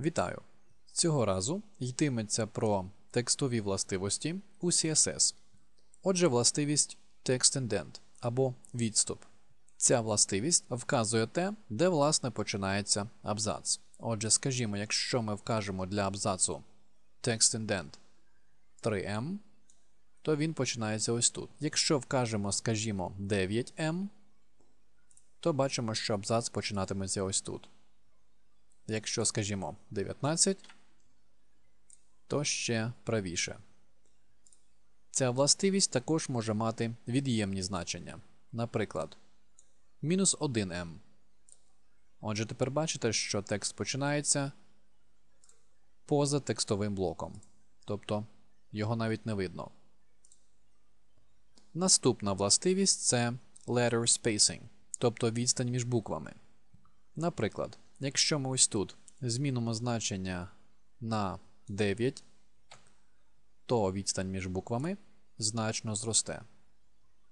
Вітаю! Цього разу йтиметься про текстові властивості у CSS. Отже, властивість Text Indent або відступ. Ця властивість вказує те, де власне починається абзац. Отже, скажімо, якщо ми вкажемо для абзацу Text Indent 3M, то він починається ось тут. Якщо вкажемо, скажімо, 9M, то бачимо, що абзац починатиметься ось тут. Якщо, скажімо, 19, то ще правіше. Ця властивість також може мати від'ємні значення. Наприклад, мінус 1m. Отже, тепер бачите, що текст починається поза текстовим блоком. Тобто його навіть не видно. Наступна властивість це letter spacing, тобто відстань між буквами. Наприклад, якщо ми ось тут змінимо значення на 9, то відстань між буквами значно зросте.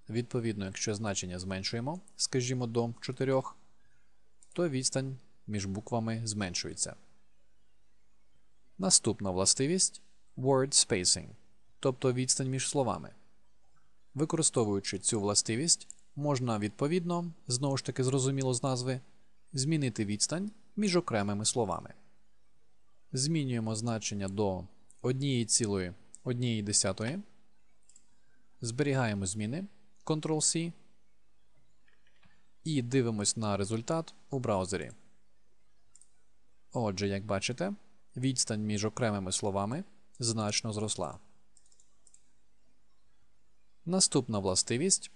Відповідно, якщо значення зменшуємо, скажімо, до 4, то відстань між буквами зменшується. Наступна властивість word spacing, тобто відстань між словами. Використовуючи цю властивість, можна відповідно, знову ж таки зрозуміло з назви, змінити відстань між окремими словами. Змінюємо значення до 1,1. Зберігаємо зміни Ctrl-C і дивимось на результат у браузері. Отже, як бачите, відстань між окремими словами значно зросла. Наступна властивість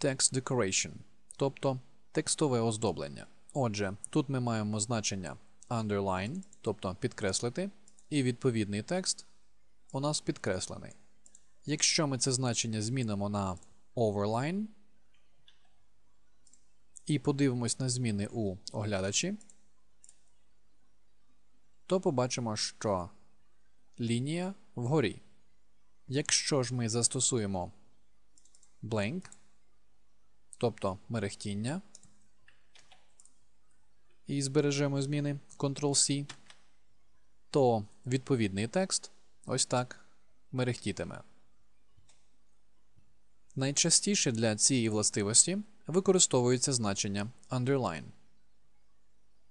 Text Decoration, тобто текстове оздоблення. Отже, тут ми маємо значення underline, тобто підкреслити, і відповідний текст у нас підкреслений. Якщо ми це значення змінимо на overline і подивимось на зміни у оглядачі, то побачимо, що лінія вгорі. Якщо ж ми застосуємо blank, тобто мерехтіння, і збережемо зміни Ctrl-C, то відповідний текст ось так мерехтітиме. Найчастіше для цієї властивості використовується значення underline,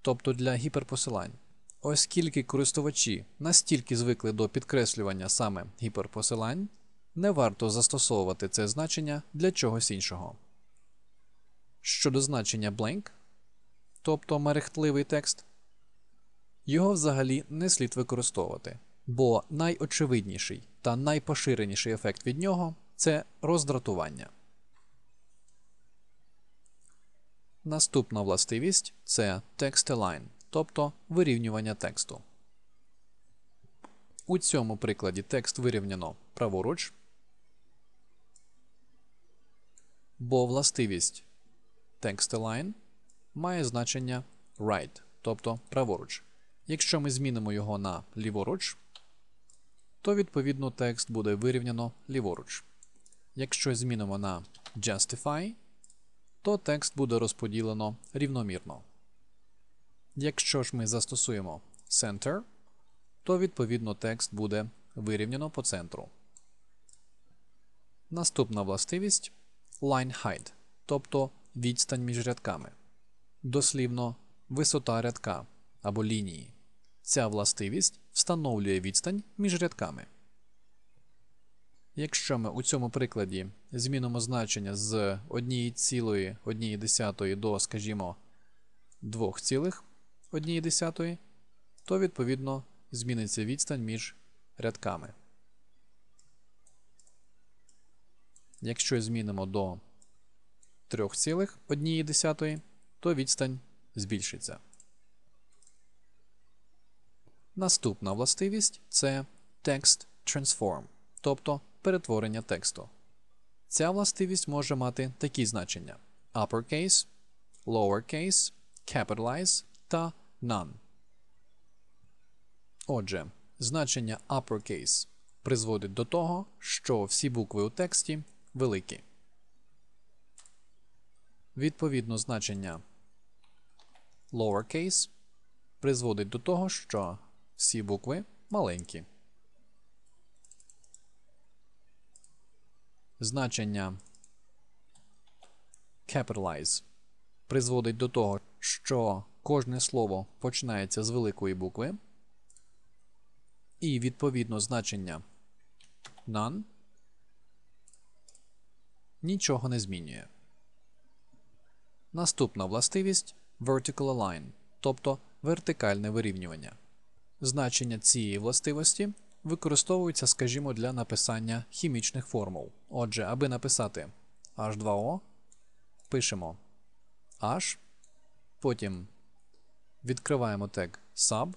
тобто для гіперпосилань. Оскільки користувачі настільки звикли до підкреслювання саме гіперпосилань, не варто застосовувати це значення для чогось іншого. Щодо значення blank, тобто мерехтливий текст, його взагалі не слід використовувати, бо найочевидніший та найпоширеніший ефект від нього це роздратування. Наступна властивість це text align, тобто вирівнювання тексту. У цьому прикладі текст вирівняно праворуч, бо властивість text align має значення right, тобто праворуч. Якщо ми змінимо його на ліворуч, то відповідно текст буде вирівняно ліворуч. Якщо змінимо на justify, то текст буде розподілено рівномірно. Якщо ж ми застосуємо center, то відповідно текст буде вирівняно по центру. Наступна властивість line height, тобто відстань між рядками. Дослівно висота рядка або лінії. Ця властивість встановлює відстань між рядками. Якщо ми у цьому прикладі змінимо значення з 1,1 до, скажімо, 2,1, то відповідно зміниться відстань між рядками. Якщо змінимо до 3,1, то відстань збільшиться. Наступна властивість це Text Transform, тобто перетворення тексту. Ця властивість може мати такі значення: uppercase, lowercase, capitalize та none. Отже, значення uppercase призводить до того, що всі букви у тексті великі. Відповідно, значення lowercase призводить до того, що Всі букви маленькі. Значення capitalize призводить до того, що кожне слово починається з великої букви, і відповідно значення none нічого не змінює. Наступна властивість vertical align, тобто вертикальне вирівнювання. Значення цієї властивості використовуються, скажімо, для написання хімічних формул. Отже, аби написати H2O, пишемо H, потім відкриваємо тег sub,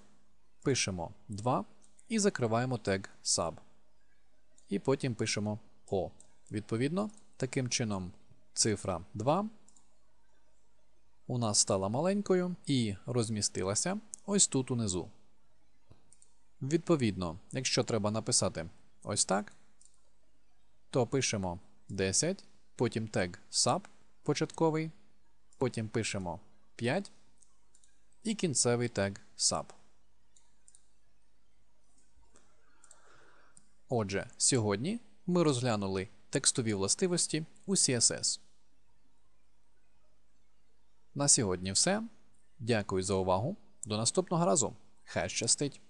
пишемо 2 і закриваємо тег sub. І потім пишемо O. Відповідно, таким чином цифра 2 у нас стала маленькою і розмістилася ось тут унизу. Відповідно, якщо треба написати ось так, то пишемо 10, потім тег sub початковий, потім пишемо 5 і кінцевий тег sub. Отже, сьогодні ми розглянули текстові властивості у CSS. На сьогодні все. Дякую за увагу. До наступного разу. Хай щастить!